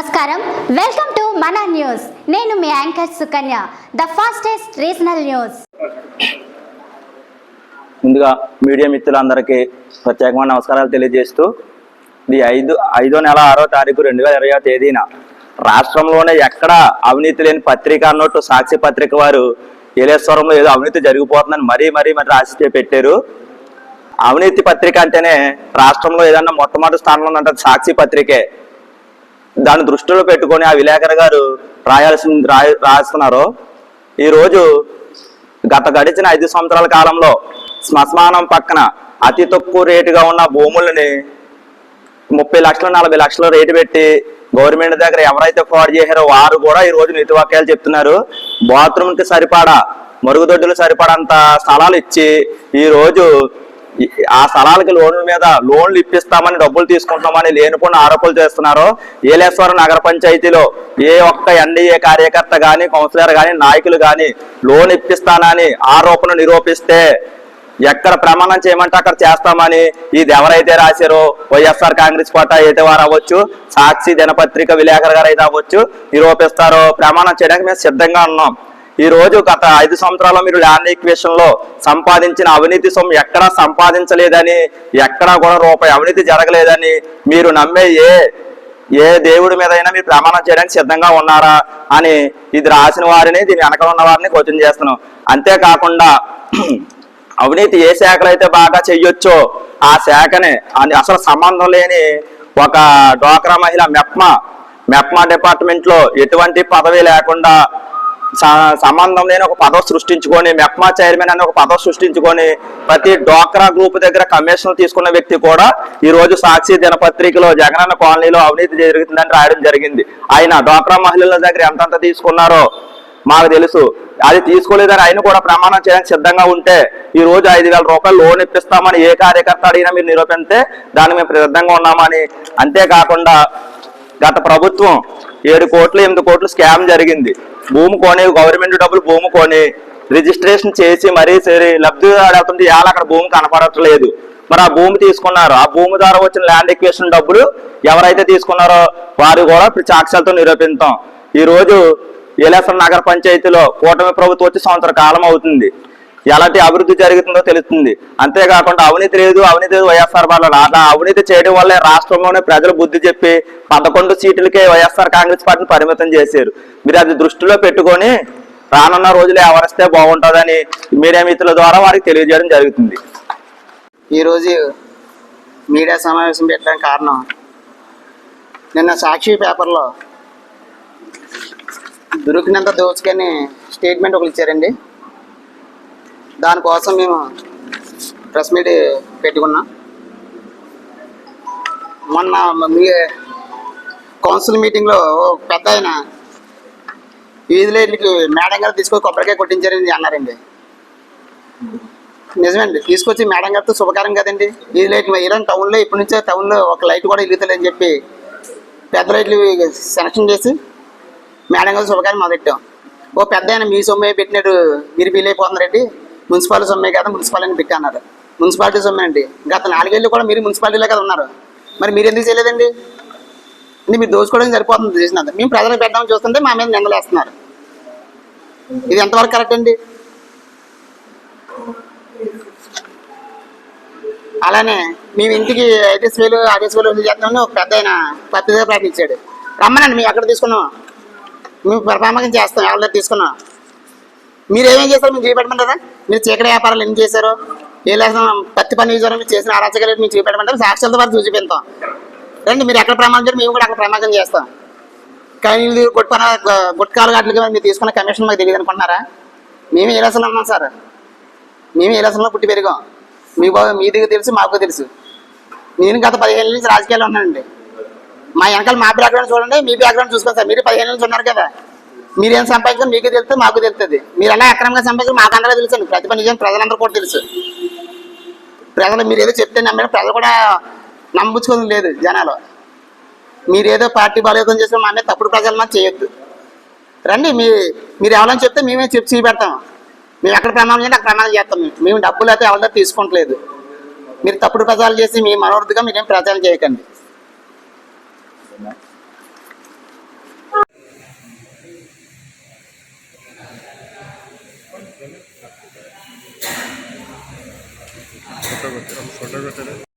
నమస్కారం. Welcome to మన news నేను మీ anchor Sukanya the fastest regional news ముందుగా మీడియా మిత్రులందరికీ ప్రత్యేకమైన నమస్కారాలు తెలియజేస్తూ ఇది ఐదు ఐదో నెల ఆరో తారీఖు రెండు వేల ఇరవై తేదీన రాష్ట్రంలోనే ఎక్కడ అవినీతి లేని పత్రిక అన్నట్టు సాక్షి పత్రిక వారు ఏలేశ్వరంలో ఏదో అవినీతి జరిగిపోతుందని మరీ మరీ మరి రాసి పెట్టారు. అవినీతి పత్రిక అంటేనే రాష్ట్రంలో ఏదన్నా మొట్టమొదటి స్థానంలో ఉందంటే సాక్షి పత్రికే. దాన్ని దృష్టిలో పెట్టుకొని ఆ విలేకరు గారు రాయాల్సిన రాయ రాస్తున్నారు ఈరోజు గత గడిచిన ఐదు సంవత్సరాల కాలంలో శ్మశానం పక్కన అతి తక్కువ రేటుగా ఉన్న భూములని ముప్పై లక్షలు నలభై లక్షలు రేటు పెట్టి గవర్నమెంట్ దగ్గర ఎవరైతే ఫ్రాడ్ చేశారో వారు కూడా ఈ రోజు నీతి వాక్యాలు చెప్తున్నారు. బాత్రూమ్కి సరిపడా మరుగుదొడ్డులు సరిపడంత స్థలాలు ఇచ్చి ఈ రోజు ఆ స్థలాలకి లోన్ల మీద లోన్లు ఇప్పిస్తామని డబ్బులు తీసుకుంటామని లేనిపోయిన ఆరోపణలు చేస్తున్నారు. ఏలేశ్వరం నగర పంచాయతీలో ఏ ఒక్క ఎన్డీఏ కార్యకర్త గాని కౌన్సిలర్ గాని నాయకులు గాని లోన్ ఇప్పిస్తానని ఆరోపణ నిరూపిస్తే ఎక్కడ ప్రమాణం చేయమంటే అక్కడ చేస్తామని ఇది ఎవరైతే రాశారో వైఎస్ఆర్ కాంగ్రెస్ పార్టీ అయితే వారు అవ్వచ్చు సాక్షి దినపత్రిక విలేకరు గారు అయితే అవ్వచ్చు నిరూపిస్తారో ప్రమాణం చేయడానికి మేము సిద్ధంగా ఉన్నాం. ఈ రోజు గత ఐదు సంవత్సరాల్లో మీరు ల్యాండ్ ఈక్వేషన్లో సంపాదించిన అవినీతి సొమ్ము ఎక్కడా సంపాదించలేదని ఎక్కడా కూడా రూపాయి అవినీతి జరగలేదని మీరు నమ్మే ఏ ఏ దేవుడి మీద అయినా మీరు ప్రమాణం చేయడానికి సిద్ధంగా ఉన్నారా అని ఇది రాసిన వారిని దీని వెనక ఉన్న వారిని క్వశ్చన్ చేస్తున్నాం. అంతేకాకుండా అవినీతి ఏ శాఖలు అయితే బాగా చెయ్యొచ్చో ఆ శాఖని అని అసలు సంబంధం లేని ఒక డ్వాక్రా మహిళ మెప్మా మెప్మా డిపార్ట్మెంట్లో ఎటువంటి పదవి లేకుండా సంబంధం లేని ఒక పదవి సృష్టించుకొని మెక్మా చైర్మన్ అనే ఒక పదవి సృష్టించుకొని ప్రతి డ్వాక్రా గ్రూప్ దగ్గర కమిషన్ తీసుకున్న వ్యక్తి కూడా ఈ రోజు సాక్షి దినపత్రికలో జగనన్న కాలనీలో అవినీతి జరుగుతుందని రాయడం జరిగింది. ఆయన డ్వాక్రా మహిళల దగ్గర ఎంతంత తీసుకున్నారో మాకు తెలుసు. అది తీసుకోలేదని ఆయన కూడా ప్రమాణం చేయడానికి సిద్ధంగా ఉంటే ఈ రోజు ఐదు వేల రూపాయలు లోన్ ఇప్పిస్తామని ఏ కార్యకర్త అడిగినా మీరు నిరూపిస్తే దాన్ని మేము సిద్ధంగా ఉన్నామని. అంతేకాకుండా గత ప్రభుత్వం ఏడు కోట్లు ఎనిమిది కోట్లు స్కామ్ జరిగింది. భూమి కొని గవర్నమెంట్ డబ్బులు భూమి కొని రిజిస్ట్రేషన్ చేసి మరీ సరే లబ్ధిదారు ఎలా ఇవాళ అక్కడ భూమి కనపడట్లేదు. మరి ఆ భూమి తీసుకున్నారు. ఆ భూమి ద్వారా వచ్చిన ల్యాండ్ ఎక్వేషన్ డబ్బులు ఎవరైతే తీసుకున్నారో వారు కూడా ఇప్పుడు సాక్ష్యాలతో నిరూపిస్తాం ఈ రోజు ఏలేశ్వరం నగర పంచాయతీలో కూటమి ప్రభుత్వం వచ్చి సంవత్సర కాలం అవుతుంది. ఎలాంటి అభివృద్ధి జరుగుతుందో తెలుస్తుంది. అంతేకాకుండా అవినీతి లేదు అవినీతి లేదు వైఎస్ఆర్ పార్టీ అలా అవినీతి చేయడం వల్లే రాష్ట్రంలోనే ప్రజలు బుద్ధి చెప్పి పదకొండు సీట్లకే వైఎస్ఆర్ కాంగ్రెస్ పార్టీని పరిమితం చేశారు. మీరు అది దృష్టిలో పెట్టుకొని రానున్న రోజులు ఎవరిస్తే బాగుంటుందని మీడియా మిత్రుల ద్వారా వారికి తెలియజేయడం జరుగుతుంది. ఈరోజు మీడియా సమావేశం పెట్టడానికి కారణం నిన్న సాక్షి పేపర్లో దొరికినంత దోచుకని స్టేట్మెంట్ ఒకరు ఇచ్చారండి. దానికోసం మేము ప్రెస్ మీట్ పెట్టుకున్నాం. మొన్న మీ కౌన్సిల్ మీటింగ్లో ఓ పెద్ద ఆయన వీధులేట్లకి మేడం గారు తీసుకొని కొబ్బరికాయ కొట్టించారని అన్నారండి. నిజమండి తీసుకొచ్చి మేడం గారితో శుభకారం కదండి. ఈ లైట్ ఇలా టౌన్లో ఇప్పటి నుంచే టౌన్లో ఒక లైట్ కూడా వెలుగుతలేదని చెప్పి పెద్ద లైట్లు సెలక్షన్ చేసి మేడం గారు శుభకారం మొదలెట్టాం. ఓ పెద్ద ఆయన మీ సొమ్మే పెట్టినట్టు మీరు ఫీల్ అయిపోతున్నారండి. మున్సిపాలిటీ సొమ్మే కదా మున్సిపాలిటీని పెట్టి అన్నారు. మున్సిపాలిటీ సొమ్మే అండి గత నాలుగేళ్ళు కూడా మీరు మున్సిపాలిటీలో కదా ఉన్నారు. మరి మీరు ఎందుకు చేయలేదండి? అంటే మీరు దోచుకోవడానికి సరిపోతుంది చేసినంత. మేము ప్రజలకు పెట్టామని చూస్తుంటే మా మీద నిందలేస్తున్నారు. ఇది ఎంతవరకు కరెక్ట్ అండి? అలానే మేము ఇంటికి ఐటీఎస్ వేలు ఆర్టీఎస్ వేలు వదిలి చేస్తున్నామని ఒక పెద్ద ఆయన పత్రిక ప్రకటించాడు. రమ్మనండి మేము ఎక్కడ తీసుకున్నాం? మేము ప్రమాణం చేస్తాం ఎవరి తీసుకున్నాం? మీరు ఏమేం చేశారు మేము చూపెట్టమంటారా? మీరు చీకటి వ్యాపారాలు ఎన్ని చేశారు? ఏ లేసం పత్తి పని చేశారు మీరు చేసిన అరాచకాలు మీరు చూపెట్టమంటారు? సాక్షులతో పాటు చూపిస్తాం రండి మీరు ఎక్కడ ప్రమాదం చేయాలి? మేము కూడా అక్కడ ప్రమాదం చేస్తాం. కానీ ఇది గుట్పన గుట్కాలు గట్లకి మీరు తీసుకున్న కమిషన్ మాకు తెలియదు అనుకుంటున్నారా? మేము ఏ లెసన్లో ఉన్నాం సార్? మేము ఏ లెసన్లో పుట్టి పెరిగాం? మీ బాబు మీ దగ్గర తెలుసు మాకు తెలుసు. నేను గత పదిహేను నుంచి రాజకీయాల్లో ఉన్నానండి. మా వెనకాల మా బ్యాక్గ్రౌండ్ చూడండి మీ బ్యాక్గ్రౌండ్ చూసుకోండి సార్. మీరు పదిహేను నుంచి ఉన్నారు కదా. మీరేం సంపాదించారు మీకు తెలుస్తే మాకు తెలుస్తుంది. మీరు ఎలా అక్రమంగా సంపాదించారు మాకు అందరూ తెలుసు ప్రతి పని నిజం ప్రజలందరూ కూడా తెలుసు. ప్రజలు మీరు ఏదో చెప్తే నమ్మిన ప్రజలు కూడా నమ్ముచ్చుకొని లేదు జనాలు. మీరేదో పార్టీ బలోపేతం చేసిన మా మీద తప్పుడు ప్రజలు మాకు చేయొద్దు. రండి మీ మీరు ఎవరైనా చెప్తే మేమే చెప్పి చూపెడతాం. మేము ఎక్కడ ప్రమాణం చేయండి అక్కడ ప్రమాణం చేస్తాం మేము. మేము డబ్బులు అయితే ఎవరిదో తీసుకోవట్లేదు మీరు తప్పుడు ప్రచారాలు చేసి మీ మనోర్థిగా మీరేం ప్రచారం చేయకండి. এরকম সোয়েটার টোয়েটারে